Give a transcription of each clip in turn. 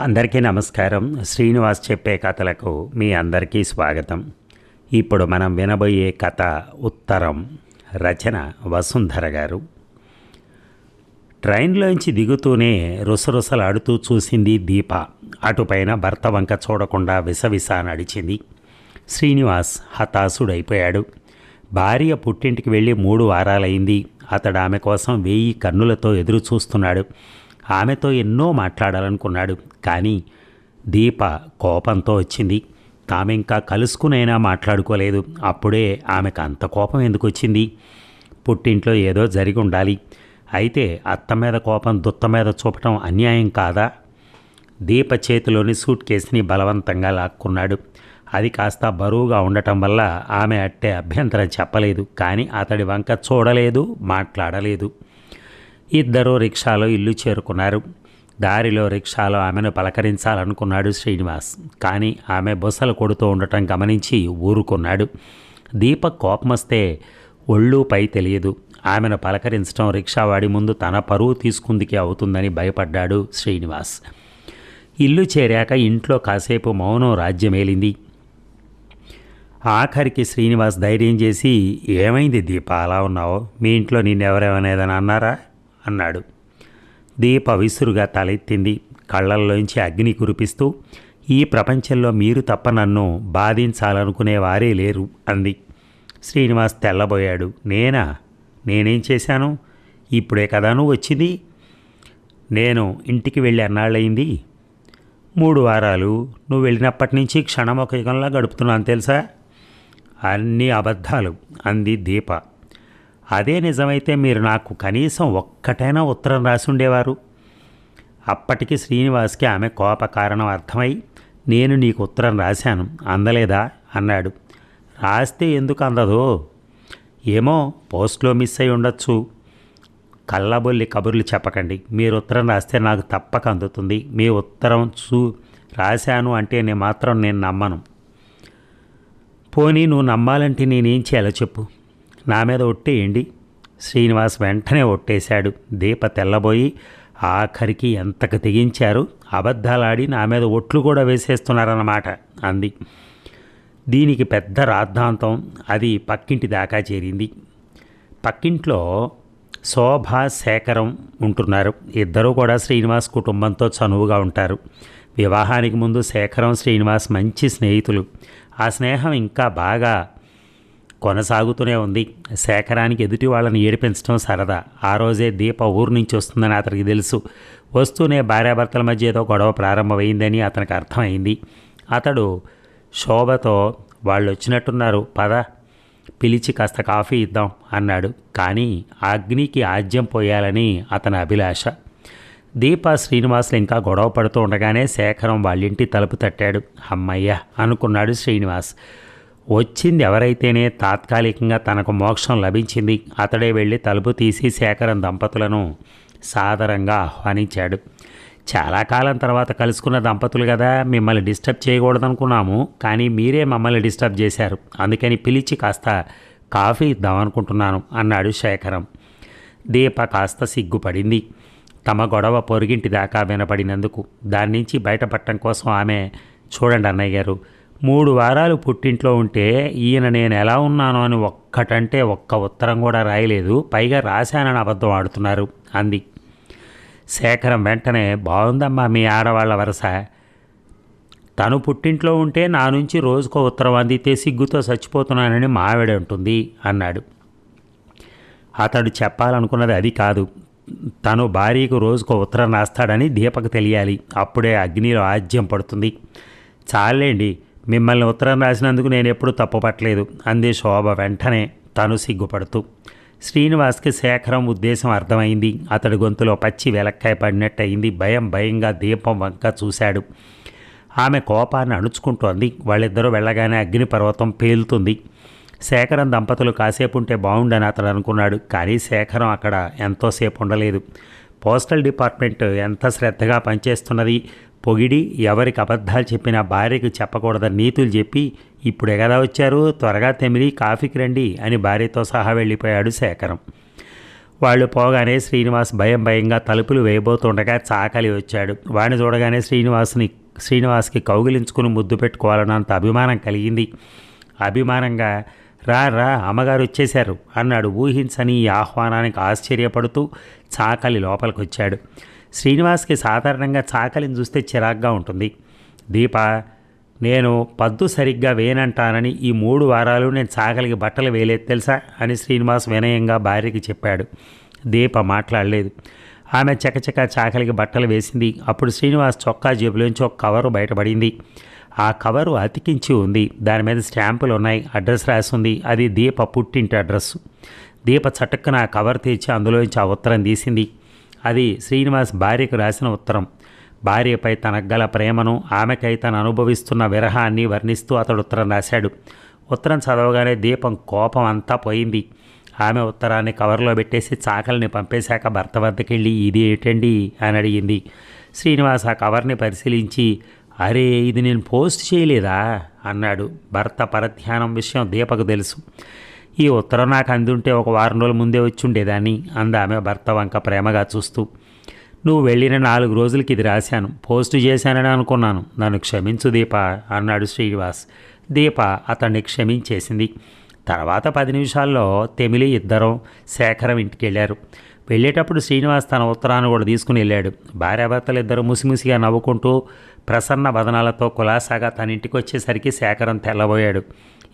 అందరికీ నమస్కారం. శ్రీనివాస్ చెప్పే కథలకు మీ అందరికీ స్వాగతం. ఇప్పుడు మనం వినబోయే కథ ఉత్తరం రచన వసుంధర గారు. ట్రైన్లోంచి దిగుతూనే రుసరుసలాడుతూ చూసింది దీప. అటుపైన భర్త వంక చూడకుండా విసవిస నడిచింది. శ్రీనివాస్ హతాశుడైపోయాడు. భార్య పుట్టింటికి వెళ్ళి మూడు వారాలైంది అతడు ఆమె కోసం వేయి కన్నులతో ఎదురు చూస్తున్నాడు ఆమెతో ఎన్నో మాట్లాడాలనుకున్నాడు. కానీ దీప కోపంతో వచ్చింది. తాము ఇంకా కలుసుకునైనా మాట్లాడుకోలేదు. అప్పుడే ఆమెకు అంత కోపం ఎందుకు వచ్చింది పుట్టింట్లో ఏదో జరిగి ఉండాలి అయితే అత్త మీద కోపం దుత్త మీద చూపటం అన్యాయం కాదా? దీప చేతిలోని సూట్ కేసుని బలవంతంగా లాక్కున్నాడు. అది కాస్త బరువుగా ఉండటం వల్ల ఆమె అట్టే అభ్యంతరం చెప్పలేదు. కానీ అతడి వంక చూడలేదు మాట్లాడలేదు. ఇద్దరూ రిక్షాలో ఇల్లు చేరుకున్నారు. దారిలో రిక్షాలో ఆమెను పలకరించాలనుకున్నాడు శ్రీనివాస్. కానీ ఆమె బుసలు కొడుతూ ఉండటం గమనించి ఊరుకున్నాడు. దీపక్ కోపమొస్తే ఒళ్ళు పై తెలియదు. ఆమెను పలకరించడం రిక్షావాడి ముందు తన పరువు తీసుకుందికి అవుతుందని భయపడ్డాడు శ్రీనివాస్. ఇల్లు చేరాక ఇంట్లో కాసేపు మౌనం రాజ్యమేలింది ఆఖరికి శ్రీనివాస్ ధైర్యం చేసి ఏమైంది దీప అలా ఉన్నావు? మీ ఇంట్లో నిన్నెవరేమనేదని అన్నారా? అన్నాడు. దీప విసురుగా తలెత్తింది. కళ్ళల్లోంచి అగ్ని కురిపిస్తూ ఈ ప్రపంచంలో మీరు తప్ప నన్ను బాధించాలనుకునే వారే లేరు అంది. శ్రీనివాస్ తెల్లబోయాడు. నేనా? నేనేం చేశాను? ఇప్పుడే కదాను వచ్చింది? నేను ఇంటికి వెళ్ళి అన్నాళ్ళయింది. మూడు వారాలు. నువ్వు వెళ్ళినప్పటి నుంచి క్షణం ఒక యుగంలా గడుపుతున్నాను తెలుసా? అన్నీ అబద్ధాలు అంది దీప. అదే నిజమైతే మీరు నాకు కనీసం ఒక్కటైనా ఉత్తరం రాసి ఉండేవారు. అప్పటికి శ్రీనివాస్కి ఆమె కోప కారణం అర్థమై నేను నీకు ఉత్తరం రాశాను అందలేదా? అన్నాడు. రాస్తే ఎందుకు అందదో? ఏమో పోస్ట్లో మిస్ అయి ఉండొచ్చు. కళ్ళబొల్లి కబుర్లు చెప్పకండి. మీరు ఉత్తరం రాస్తే నాకు తప్పక అందుతుంది. మీ ఉత్తరం చూ రాశాను అంటే నేను మాత్రం నేను నమ్మను. పోనీ నువ్వు నమ్మాలంటే నేనేం చేయాలో చెప్పు. నా మీద ఒట్టేయండి. శ్రీనివాస్ వెంటనే ఒట్టేశాడు. దీప తెల్లబోయి ఆఖరికి ఎంతకు తెగించారు? అబద్ధాలాడి నా మీద ఒట్లు కూడా వేసేస్తున్నారన్నమాట అంది. దీనికి పెద్ద రాద్ధాంతం అది పక్కింటి దాకా చేరింది. పక్కింట్లో శోభ శేఖరం ఉంటున్నారు. ఇద్దరూ కూడా శ్రీనివాస్ కుటుంబంతో చనువుగా ఉంటారు. వివాహానికి ముందు శేఖరం శ్రీనివాస్ మంచి స్నేహితులు. ఆ స్నేహం ఇంకా బాగా కొనసాగుతూనే ఉంది. శేఖరానికి ఎదుటి వాళ్ళని ఏడిపించడం సరదా. ఆ రోజే దీప ఊరు నుంచి వస్తుందని అతనికి తెలుసు. వస్తూనే భార్యాభర్తల మధ్య ఏదో గొడవ ప్రారంభమైందని అతనికి అర్థమైంది. అతడు శోభతో వాళ్ళు వచ్చినట్టున్నారు పద పిలిచి కాస్త కాఫీ ఇద్దాం అన్నాడు. కానీ అగ్నికి ఆజ్యం పోయాలని అతని అభిలాష. దీప శ్రీనివాసులు ఇంకా గొడవ పడుతూ ఉండగానే శేఖరం వాళ్ళింటి తలుపు తట్టాడు. అమ్మయ్య అనుకున్నాడు శ్రీనివాస్. వచ్చింది ఎవరైతేనే తాత్కాలికంగా తనకు మోక్షం లభించింది. అతడే వెళ్ళి తలుపు తీసి శేఖరం దంపతులను సాదరంగా ఆహ్వానించాడు. చాలా కాలం తర్వాత కలుసుకున్న దంపతులు కదా మిమ్మల్ని డిస్టర్బ్ చేయకూడదనుకున్నాము కానీ మీరే మమ్మల్ని డిస్టర్బ్ చేశారు. అందుకని పిలిచి కాస్త కాఫీ ఇద్దామనుకుంటున్నాను అన్నాడు శేఖరం. దీప కాస్త సిగ్గుపడింది. తమ గొడవ పొరుగింటి దాకా వినపడినందుకు. దాని నుంచి బయటపడటం కోసం ఆమె చూడండి అన్నయ్య గారు మూడు వారాలు పుట్టింట్లో ఉంటే ఈయన నేను ఎలా ఉన్నానో అని ఒక్కటంటే ఒక్క ఉత్తరం కూడా రాయలేదు. పైగా రాశానని అబద్ధం ఆడుతున్నారు. అంది. శేఖరం వెంటనే బాగుందమ్మా మీ ఆడవాళ్ళ వరస. తను పుట్టింట్లో ఉంటే నా నుంచి రోజుకో ఉత్తరం అందితే సిగ్గుతో చచ్చిపోతున్నానని మావిడ ఉంటుంది అన్నాడు. అతడు చెప్పాలనుకున్నది అది కాదు. తను భార్యకు రోజుకో ఉత్తరం రాస్తాడని దీపకు తెలియాలి. అప్పుడే అగ్నిలో ఆజ్యం పడుతుంది. చాలేండి. మిమ్మల్ని ఉత్తరం రాసినందుకు నేను ఎప్పుడూ తప్పుపట్టలేదు. అంది శోభ వెంటనే తను సిగ్గుపడుతూ. శ్రీనివాస్కి శేఖరం ఉద్దేశం అర్థమైంది. అతడి గొంతులో పచ్చి వెలక్కాయ పడినట్టయింది. భయం భయంగా దీపం వంక చూశాడు. ఆమె కోపాన్ని అణుచుకుంటోంది వాళ్ళిద్దరూ వెళ్ళగానే అగ్నిపర్వతం పేలుతుంది. శేఖరం దంపతులు కాసేపు ఉంటే బాగుండని అతడు అనుకున్నాడు. కానీ శేఖరం అక్కడ ఎంతోసేపు ఉండలేదు. పోస్టల్ డిపార్ట్మెంట్ ఎంత శ్రద్ధగా పనిచేస్తున్నది? పొగిడి ఎవరికి అబద్ధాలు చెప్పినా భార్యకు చెప్పకూడదని నీతులు చెప్పి ఇప్పుడు ఎగదా వచ్చారు త్వరగా తెమిలి కాఫీకి రండి అని భార్యతో సహా వెళ్ళిపోయాడు శేఖరం. వాళ్ళు పోగానే శ్రీనివాస్ భయం భయంగా తలుపులు వేయబోతుండగా చాకలి వచ్చాడు. వాడిని చూడగానే శ్రీనివాస్ని శ్రీనివాస్కి కౌగిలించుకుని ముద్దు పెట్టుకోవాలన్నంత అభిమానం కలిగింది. అభిమానంగా రా రా అమ్మగారు వచ్చేశారు అన్నాడు ఊహించని ఈ ఆహ్వానానికి ఆశ్చర్యపడుతూ చాకలి లోపలికి వచ్చాడు శ్రీనివాస్కి సాధారణంగా చాకలిని చూస్తే చిరాగ్గా ఉంటుంది. దీప నేను పద్దు సరిగ్గా వేనంటానని ఈ మూడు వారాలు నేను చాకలికి బట్టలు వేయలేదు తెలుసా? అని శ్రీనివాస్ వినయంగా భార్యకి చెప్పాడు. దీప మాట్లాడలేదు. ఆమె చకచక చాకలికి బట్టలు వేసింది. అప్పుడు శ్రీనివాస్ చొక్కా జేబులోంచి ఒక కవరు బయటపడింది. ఆ కవరు అతికించి ఉంది. దాని మీద స్టాంపులు ఉన్నాయి. అడ్రస్ రాసి ఉంది అది దీప పుట్టింటి అడ్రస్ దీప చటుక్కున ఆ కవర్ తెచ్చి అందులోంచి ఆ ఉత్తరం తీసింది. అది శ్రీనివాస్ భార్యకు రాసిన ఉత్తరం. భార్యపై తనకు గల ప్రేమను ఆమెకై తను అనుభవిస్తున్న విరహాన్ని వర్ణిస్తూ అతడు ఉత్తరం రాశాడు. ఉత్తరం చదవగానే దీపం కోపం అంతా పోయింది. ఆమె ఉత్తరాన్ని కవర్లో పెట్టేసి చాకల్ని పంపేశాక భర్త వద్దకెళ్ళి ఇది ఏంటండి? అని అడిగింది. శ్రీనివాస్ ఆ కవర్ని పరిశీలించి అరే ఇది నేను పోస్ట్ చేయలేదా? అన్నాడు. భర్త పరధ్యానం విషయం దీపకు తెలుసు. ఈ ఉత్తరం నాకు అందుంటే ఒక వారం రోజుల ముందే వచ్చి ఉండేదాన్ని భర్త వంక ప్రేమగా చూస్తూ. నువ్వు వెళ్ళిన నాలుగు రోజులకి ఇది రాశాను. పోస్ట్ చేశానని అనుకున్నాను. నన్ను క్షమించు దీప అన్నాడు శ్రీనివాస్. దీప అతన్ని క్షమించేసింది. తర్వాత పది నిమిషాల్లో తెమిలి ఇద్దరం శేఖరం ఇంటికి వెళ్ళారు వెళ్ళేటప్పుడు శ్రీనివాస్ తన ఉత్తరాన్ని కూడా తీసుకుని వెళ్ళాడు. భార్యాభర్తలు ఇద్దరు ముసిముసిగా నవ్వుకుంటూ ప్రసన్న వదనాలతో కులాసాగా తన ఇంటికి వచ్చేసరికి శేఖరం తెల్లబోయాడు.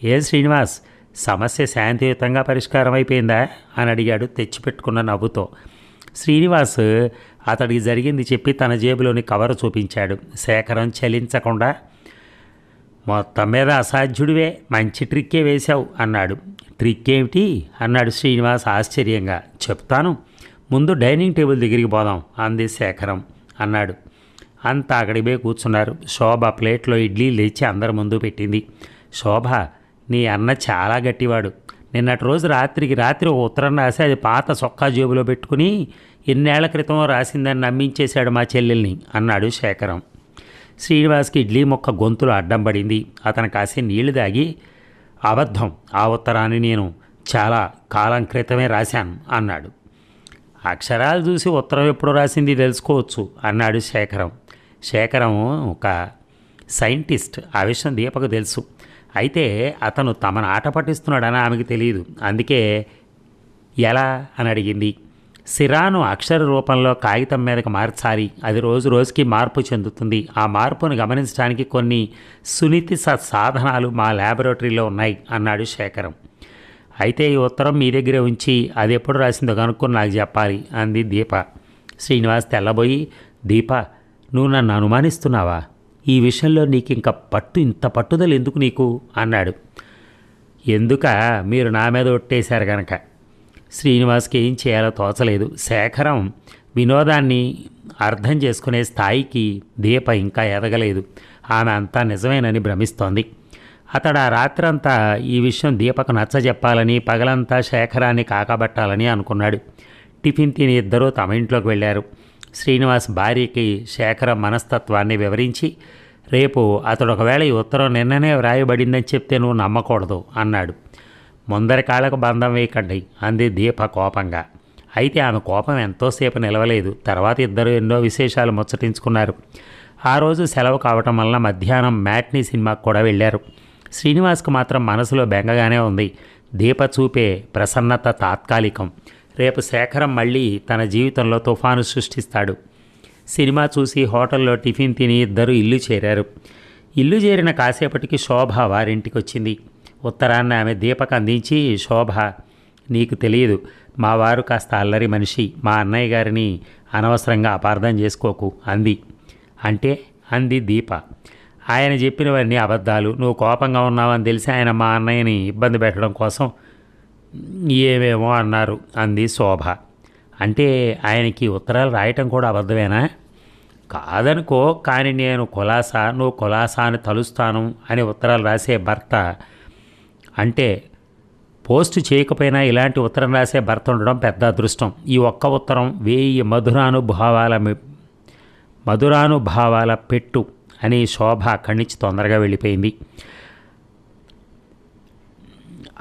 ఏ శ్రీనివాస్? సమస్య శాంతియుతంగా పరిష్కారం అయిపోయిందా అని అడిగాడు తెచ్చిపెట్టుకున్న నవ్వుతో. శ్రీనివాస్ అతడికి జరిగింది చెప్పి తన జేబులోని కవర్ చూపించాడు. శేఖరం చలించకుండా మొత్తం మీద అసాధ్యుడివే మంచి ట్రిక్కే వేశావు అన్నాడు. ట్రిక్ ఏమిటి అన్నాడు శ్రీనివాస్ ఆశ్చర్యంగా. చెప్తాను. ముందు డైనింగ్ టేబుల్ దగ్గరికి పోదాం అంది శేఖరం అన్నాడు. అంతా అక్కడికి పోయి కూర్చున్నారు. శోభ ప్లేట్లో ఇడ్లీ లేచి అందరి ముందు పెట్టింది. శోభ నీ అన్న చాలా గట్టివాడు. నిన్నటి రోజు రాత్రికి రాత్రి ఒక ఉత్తరం రాసి అది పాత సొక్కా జేబులో పెట్టుకుని ఎన్నేళ్ళ క్రితం రాసిందని నమ్మించేశాడు మా చెల్లెల్ని అన్నాడు శేఖరం. శ్రీనివాస్కి ఇడ్లీ మొక్క గొంతులో అడ్డం పడింది. అతను కాసి నీళ్ళు దాగి అబద్ధం ఆ ఉత్తరాన్ని నేను చాలా కాలం క్రితమే రాశాను అన్నాడు. అక్షరాలు చూసి ఉత్తరం ఎప్పుడు రాసింది తెలుసుకోవచ్చు అన్నాడు శేఖరం. శేఖరం ఒక సైంటిస్ట్ ఆ విషయం దీపకు తెలుసు. అయితే అతను తమను ఆట పట్టిస్తున్నాడని ఆమెకు తెలియదు. అందుకే ఎలా అని అడిగింది. సిరాను అక్షర రూపంలో కాగితం మీదకు మార్చాలి. అది రోజు రోజుకి మార్పు చెందుతుంది. ఆ మార్పును గమనించడానికి కొన్ని సునీతి సాధనాలు మా ల్యాబొరేటరీలో ఉన్నాయి అన్నాడు శేఖరం. అయితే ఈ ఉత్తరం మీ దగ్గరే ఉంచి అది ఎప్పుడు రాసిందో కనుక్కొని నాకు చెప్పాలి అంది దీప. శ్రీనివాస్ తెల్లబోయి దీప నువ్వు నన్ను అనుమానిస్తున్నావా? ఈ విషయంలో నీకు ఇంకా పట్టు ఇంత పట్టుదల ఎందుకు నీకు? అన్నాడు. ఎందుక? మీరు నా మీద ఒట్టేశారు గనక. శ్రీనివాస్కి ఏం చేయాలో తోచలేదు. శేఖరం వినోదాన్ని అర్థం చేసుకునే స్థాయికి దీప ఇంకా ఎదగలేదు. ఆమె అంతా నిజమేనని భ్రమిస్తోంది. అతడు ఆ రాత్రంతా ఈ విషయం దీపకు నచ్చజెప్పాలని పగలంతా శేఖరాన్ని కాకబట్టాలని అనుకున్నాడు. టిఫిన్ తిని ఇద్దరూ తమ ఇంట్లోకి వెళ్ళారు. శ్రీనివాస్ భార్యకి శేఖర మనస్తత్వాన్ని వివరించి రేపు అతడు ఒకవేళ ఈ ఉత్తరం నిన్ననే వ్రాయబడిందని చెప్తే నువ్వు నమ్మకూడదు అన్నాడు. ముందరి కాళ్ళకు బంధం వేయకండి అంది దీప కోపంగా. అయితే ఆమె కోపం ఎంతోసేపు నిలవలేదు. తర్వాత ఇద్దరు ఎన్నో విశేషాలు ముచ్చటించుకున్నారు. ఆ రోజు సెలవు కావటం వలన మధ్యాహ్నం మ్యాట్నీ సినిమాకు కూడా వెళ్ళారు. శ్రీనివాస్కు మాత్రం మనసులో బెంగగానే ఉంది. దీప చూపే ప్రసన్నత తాత్కాలికం. రేపు శేఖరం మళ్ళీ తన జీవితంలో తుఫాను సృష్టిస్తాడు. సినిమా చూసి హోటల్లో టిఫిన్ తిని ఇద్దరు ఇల్లు చేరారు. ఇల్లు చేరిన కాసేపటికి శోభ వారింటికి వచ్చింది ఉత్తరాన్ని ఆమె దీపక అందించి శోభ నీకు తెలియదు మా వారు కాస్త అల్లరి మనిషి మా అన్నయ్య గారిని అనవసరంగా అపార్థం చేసుకోకు అంది. అంటే? అంది దీప. ఆయన చెప్పినవన్నీ అబద్ధాలు నువ్వు కోపంగా ఉన్నావని తెలిసి ఆయన మా అన్నయ్యని ఇబ్బంది పెట్టడం కోసం ఏమేమో అన్నారు అంది శోభ. అంటే ఆయనకి ఉత్తరాలు రాయటం కూడా అబద్ధమేనా? కాదనుకో కానీ నేను కులాసా నువ్వు కులాసా అని తలుస్తాను అని ఉత్తరాలు రాసే భర్త. అంటే పోస్ట్ చేయకపోయినా ఇలాంటి ఉత్తరం రాసే భర్త ఉండడం పెద్ద అదృష్టం. ఈ ఒక్క ఉత్తరం వేయి మధురానుభావాల మధురానుభావాల పెట్టు అని శోభ అక్కడి నుంచి తొందరగా వెళ్ళిపోయింది.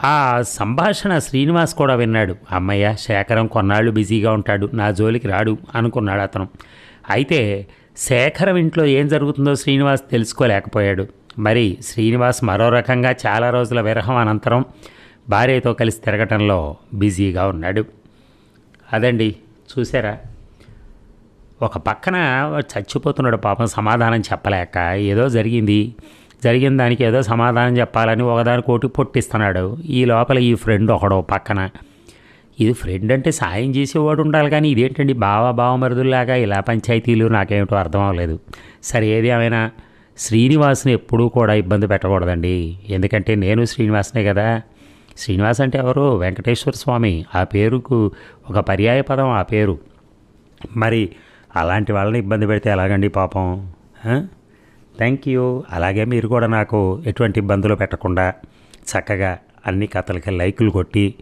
ఆ సంభాషణ శ్రీనివాస్ కూడా విన్నాడు. అమ్మయ్య శేఖరం కొన్నాళ్ళు బిజీగా ఉంటాడు నా జోలికి రాడు అనుకున్నాడు అతను. అయితే శేఖరం ఇంట్లో ఏం జరుగుతుందో శ్రీనివాస్ తెలుసుకోలేకపోయాడు. మరి శ్రీనివాస్ మరో రకంగా చాలా రోజుల విరహం అనంతరం భార్యతో కలిసి తిరగటంలో బిజీగా ఉన్నాడు. అదండి చూసారా ఒక పక్కన చచ్చిపోతున్నాడు పాపం సమాధానం చెప్పలేక ఏదో జరిగింది. జరిగిన దానికి ఏదో సమాధానం చెప్పాలని ఒకదానికోటి పొట్టిస్తున్నాడు. ఈ లోపల ఈ ఫ్రెండ్ ఒకడో పక్కన. ఇది ఫ్రెండ్ అంటే సాయం చేసేవాడు ఉండాలి కానీ ఇదేంటండి? బావ బావమరుదుల్లాగా ఇలా పంచాయతీలు నాకేమిటో అర్థం అవ్వలేదు. సరే ఏది ఏమైనా? శ్రీనివాస్ని ఎప్పుడూ కూడా ఇబ్బంది పెట్టకూడదండి. ఎందుకంటే నేను శ్రీనివాస్నే కదా. శ్రీనివాస్ అంటే ఎవరు? వెంకటేశ్వర స్వామి. ఆ పేరుకు ఒక పర్యాయ పదం ఆ పేరు. మరి అలాంటి వాళ్ళని ఇబ్బంది పెడితే ఎలాగండి పాపం? థ్యాంక్ యూ అలాగే మీరు కూడా నాకు ఎటువంటి ఇబ్బందులు పెట్టకుండా చక్కగా అన్ని కథలకి లైకులు కొట్టి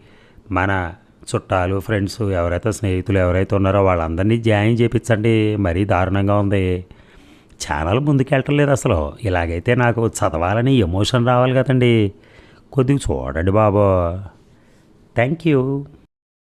మన చుట్టాలు ఫ్రెండ్స్ ఎవరైతే స్నేహితులు ఎవరైతే ఉన్నారో వాళ్ళందరినీ జాయిన్ చేయించండి మరీ దారుణంగా ఉంది. ఛానల్ ముందుకెళ్ళటం లేదు అసలు. ఇలాగైతే నాకు చదవాలని ఎమోషన్ రావాలి కదండి. కొద్దిగా చూడండి బాబు. Thank you